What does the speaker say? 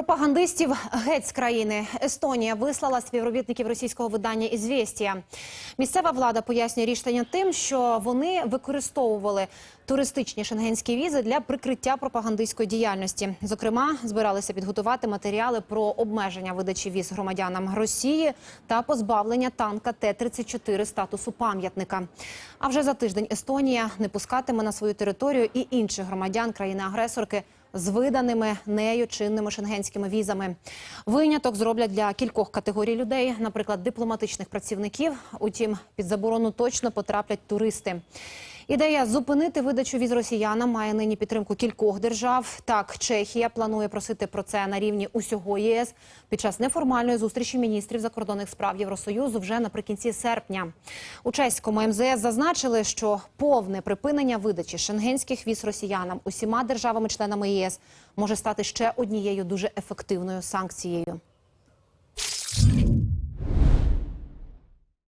Пропагандистів геть з країни Естонія вислала співробітників російського видання «Ізвєстія». Місцева влада пояснює рішення тим, що вони використовували туристичні шенгенські візи для прикриття пропагандистської діяльності. Зокрема, збиралися підготувати матеріали про обмеження видачі віз громадянам Росії та позбавлення танка Т-34 статусу пам'ятника. А вже за тиждень Естонія не пускатиме на свою територію і інших громадян країни-агресорки з виданими нею чинними шенгенськими візами. Виняток зроблять для кількох категорій людей, наприклад, дипломатичних працівників. Утім, під заборону точно потраплять туристи. Ідея зупинити видачу віз росіянам має нині підтримку кількох держав. Так, Чехія планує просити про це на рівні усього ЄС під час неформальної зустрічі міністрів закордонних справ Євросоюзу вже наприкінці серпня. У чеському МЗС зазначили, що повне припинення видачі шенгенських віз росіянам усіма державами-членами ЄС може стати ще однією дуже ефективною санкцією.